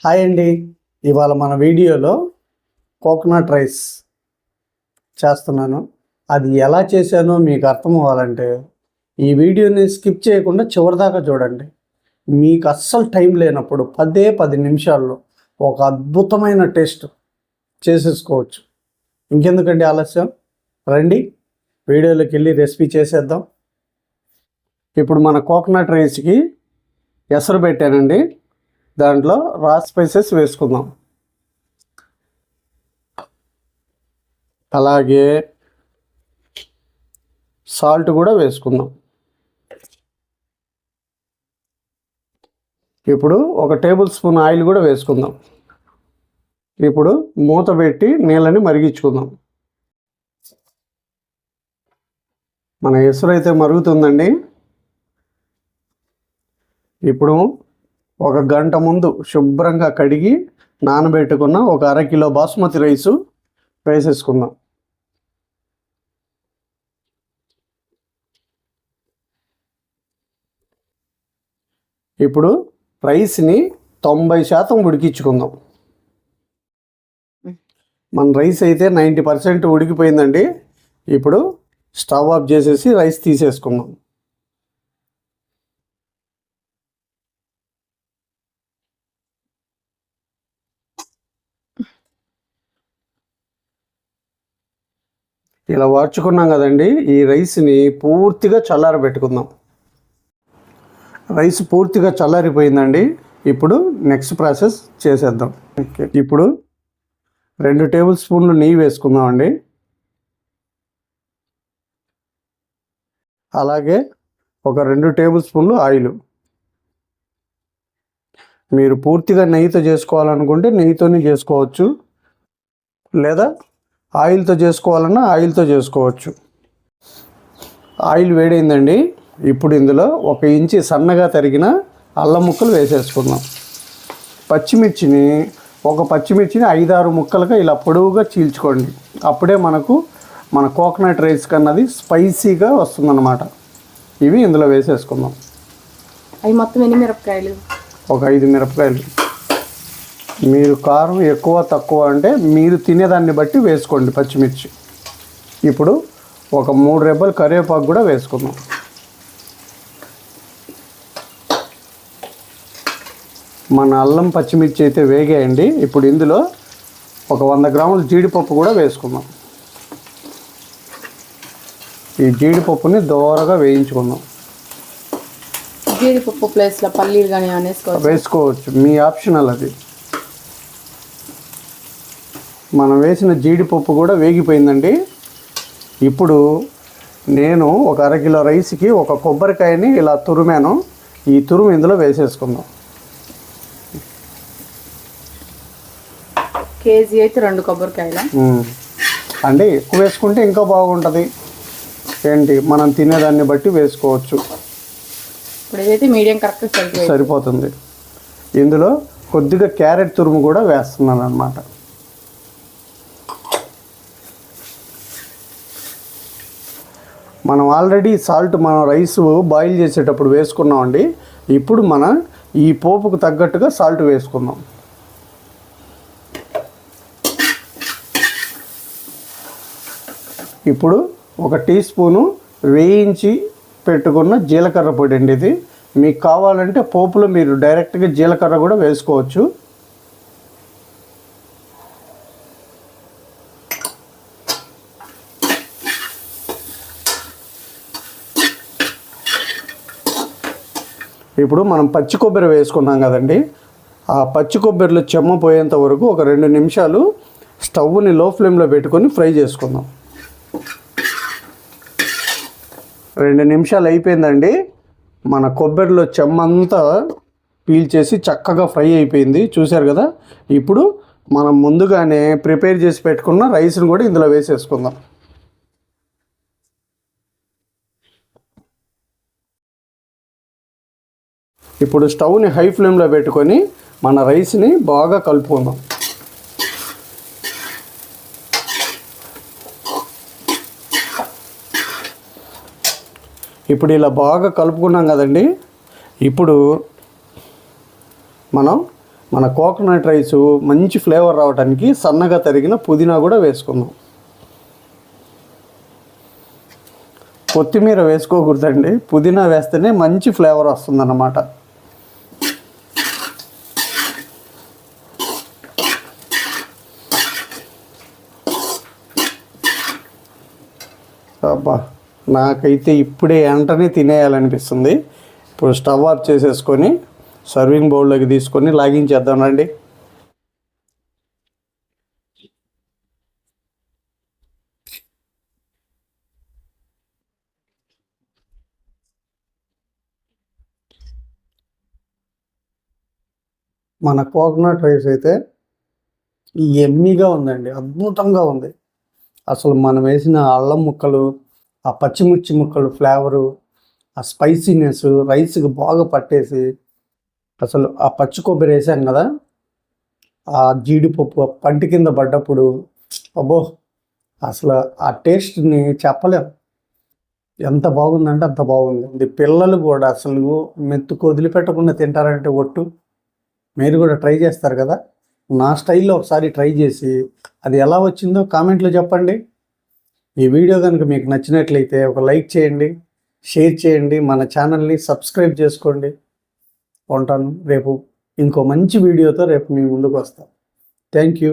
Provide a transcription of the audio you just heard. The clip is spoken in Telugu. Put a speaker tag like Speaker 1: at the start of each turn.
Speaker 1: హాయ్ అండి. ఇవాళ మన వీడియోలో కోకోనట్ రైస్ చేస్తున్నాను. అది ఎలా చేశానో మీకు అర్థం అవ్వాలంటే ఈ వీడియోని స్కిప్ చేయకుండా చివరిదాకా చూడండి. మీకు అస్సలు టైం లేనప్పుడు పదే పది నిమిషాల్లో ఒక అద్భుతమైన టేస్ట్ చేసేసుకోవచ్చు. ఇంకెందుకండి ఆలస్యం? రండి. వీడియోలోకి వెళ్ళి రెసిపీ చేసేద్దాం. ఇప్పుడు మన కోకోనట్ రైస్కి ఎసరు పెట్టానండి. దాంట్లో రా స్పైసెస్ వేసుకుందాం. అలాగే సాల్ట్ కూడా వేసుకుందాం. ఇప్పుడు ఒక టేబుల్ స్పూన్ ఆయిల్ కూడా వేసుకుందాం. ఇప్పుడు మూత పెట్టి నీళ్ళని మరిగించుకుందాం. మన ఎసురు అయితే మరుగుతుందండి. ఇప్పుడు ఒక గంట ముందు శుభ్రంగా కడిగి నానబెట్టుకున్న ఒక అరకిలో బాస్మతి రైసు వేసేసుకుందాం. ఇప్పుడు రైస్ని తొంభై శాతం ఉడికించుకుందాం. మన రైస్ అయితే నైంటీ పర్సెంట్ ఉడికిపోయిందండి. ఇప్పుడు స్టవ్ ఆఫ్ చేసేసి రైస్ తీసేసుకుందాం. ఇలా వార్చుకున్నాం కదండి ఈ రైస్ని పూర్తిగా చల్లారబెట్టుకుందాం. రైస్ పూర్తిగా చల్లారిపోయిందండి ఇప్పుడు నెక్స్ట్ ప్రాసెస్ చేసేద్దాం. ఇప్పుడు రెండు టేబుల్ స్పూన్లు నెయ్యి వేసుకుందామండి. అలాగే ఒక రెండు టేబుల్ స్పూన్లు ఆయిల్. మీరు పూర్తిగా నెయ్యితో చేసుకోవాలనుకుంటే నెయ్యితోనే చేసుకోవచ్చు. లేదా ఆయిల్తో చేసుకోవాలన్నా ఆయిల్తో చేసుకోవచ్చు. ఆయిల్ వేడైందండి. ఇప్పుడు ఇందులో ఒక ఇంచి సన్నగా తరిగిన అల్లం ముక్కలు వేసేసుకుందాం. పచ్చిమిర్చిని ఒక పచ్చిమిర్చిని ఐదారు ముక్కలుగా ఇలా పొడవుగా చీల్చుకోండి. అప్పుడే మనకు మన కోకోనట్ రైస్ కన్నది స్పైసీగా వస్తుందన్నమాట. ఇవి ఇందులో వేసేసుకుందాం.
Speaker 2: అవి మొత్తం ఎన్ని మిరపకాయలు?
Speaker 1: ఒక ఐదు మిరపకాయలు. మీరు కారం ఎక్కువ తక్కువ అంటే మీరు తినేదాన్ని బట్టి వేసుకోండి పచ్చిమిర్చి. ఇప్పుడు ఒక మూడు రెబ్బలు కరివేపాకు కూడా వేసుకుందాం. మన అల్లం పచ్చిమిర్చి అయితే వేగాయండి. ఇప్పుడు ఇందులో ఒక వంద గ్రాముల జీడిపప్పు కూడా వేసుకుందాం. ఈ జీడిపప్పుని దోరగా వేయించుకుందాం.
Speaker 2: జీడిపప్పు ప్లేస్లో పల్లీలు కానీ
Speaker 1: వేసుకోవచ్చు. మీ ఆప్షనల్ అది. మనం వేసిన జీడిపప్పు కూడా వేగిపోయిందండి. ఇప్పుడు నేను ఒక అరకిలో రైస్కి ఒక కొబ్బరికాయని ఇలా తురిమాను. ఈ తురుము ఇందులో వేసేసుకుందాం.
Speaker 2: కేజీ అయితే రెండు కొబ్బరికాయల.
Speaker 1: అంటే ఎక్కువ వేసుకుంటే ఇంకా బాగుంటుంది. ఏంటి? మనం తినేదాన్ని బట్టి వేసుకోవచ్చు.
Speaker 2: ఇప్పుడు ఇదైతే మీడియం కరెక్ట్
Speaker 1: సరిపోతుంది. ఇందులో కొద్దిగా క్యారెట్ తురుము కూడా వేస్తున్నాను అనమాట మనం ఆల్రెడీ సాల్ట్ మనం రైస్ బాయిల్ చేసేటప్పుడు వేసుకున్నామండి. ఇప్పుడు మన ఈ పోపుకు తగ్గట్టుగా సాల్ట్ వేసుకుందాం. ఇప్పుడు ఒక టీ స్పూను వేయించి పెట్టుకున్న జీలకర్ర పొడి అండి ఇది. మీకు కావాలంటే పోపులో మీరు డైరెక్ట్గా జీలకర్ర కూడా వేసుకోవచ్చు. ఇప్పుడు మనం పచ్చి కొబ్బరి వేసుకున్నాం కదండి. ఆ పచ్చి కొబ్బరిలో చెమ్మ పోయేంత వరకు ఒక రెండు నిమిషాలు స్టవ్ని లో ఫ్లేమ్లో పెట్టుకొని ఫ్రై చేసుకుందాం. రెండు నిమిషాలు అయిపోయిందండి. మన కొబ్బరిలో చెమ్మంతా పీల్చేసి చక్కగా ఫ్రై అయిపోయింది. చూశారు కదా? ఇప్పుడు మనం ముందుగానే ప్రిపేర్ చేసి పెట్టుకున్న రైస్ని కూడా ఇందులో వేసేసుకుందాం. ఇప్పుడు స్టవ్ని హై ఫ్లేమ్లో పెట్టుకొని మన రైస్ని బాగా కలుపుకుందాం. ఇప్పుడు ఇలా బాగా కలుపుకున్నాం కదండి. ఇప్పుడు మనం మన కోకోనట్ రైస్ మంచి ఫ్లేవర్ రావడానికి సన్నగా తరిగిన పుదీనా కూడా వేసుకుందాం. కొత్తిమీర వేసుకోకూడదండి. పుదీనా వేస్తేనే మంచి ఫ్లేవర్ వస్తుందన్నమాట. అబ్బా నాకైతే ఇప్పుడే వెంటనే తినేయాలనిపిస్తుంది. ఇప్పుడు స్టవ్ ఆఫ్ చేసేసుకొని సర్వింగ్ బౌల్లోకి తీసుకొని లాగించేద్దామండి మన కోకోనట్ రైస్ అయితే ఎమ్మీగా ఉందండి అద్భుతంగా ఉంది. అసలు మనం వేసిన అల్లం ముక్కలు ఆ పచ్చిమిర్చి ముక్కలు ఫ్లేవరు ఆ స్పైసీనెస్ రైస్కి బాగా పట్టేసి అసలు ఆ పచ్చి కొబ్బరి వేసాం కదా ఆ జీడిపప్పు పంటి కింద పడ్డప్పుడు అబ్బో అసలు ఆ టేస్ట్ని చెప్పలేం. ఎంత బాగుందంటే అంత బాగుంది. పిల్లలు కూడా అసలు మెత్తుకు వదిలిపెట్టకుండా తింటారంటే ఒట్టు. మీరు కూడా ట్రై చేస్తారు కదా? నా స్టైల్లో ఒకసారి ట్రై చేసి అది ఎలా వచ్చిందో కామెంట్లో చెప్పండి. ఈ వీడియో కనుక మీకు నచ్చినట్లయితే ఒక లైక్ చేయండి షేర్ చేయండి మన ఛానల్ని సబ్స్క్రైబ్ చేసుకోండి. ఉంటాను. రేపు ఇంకో మంచి వీడియోతో రేపు మీ ముందుకు వస్తాం. Thank you.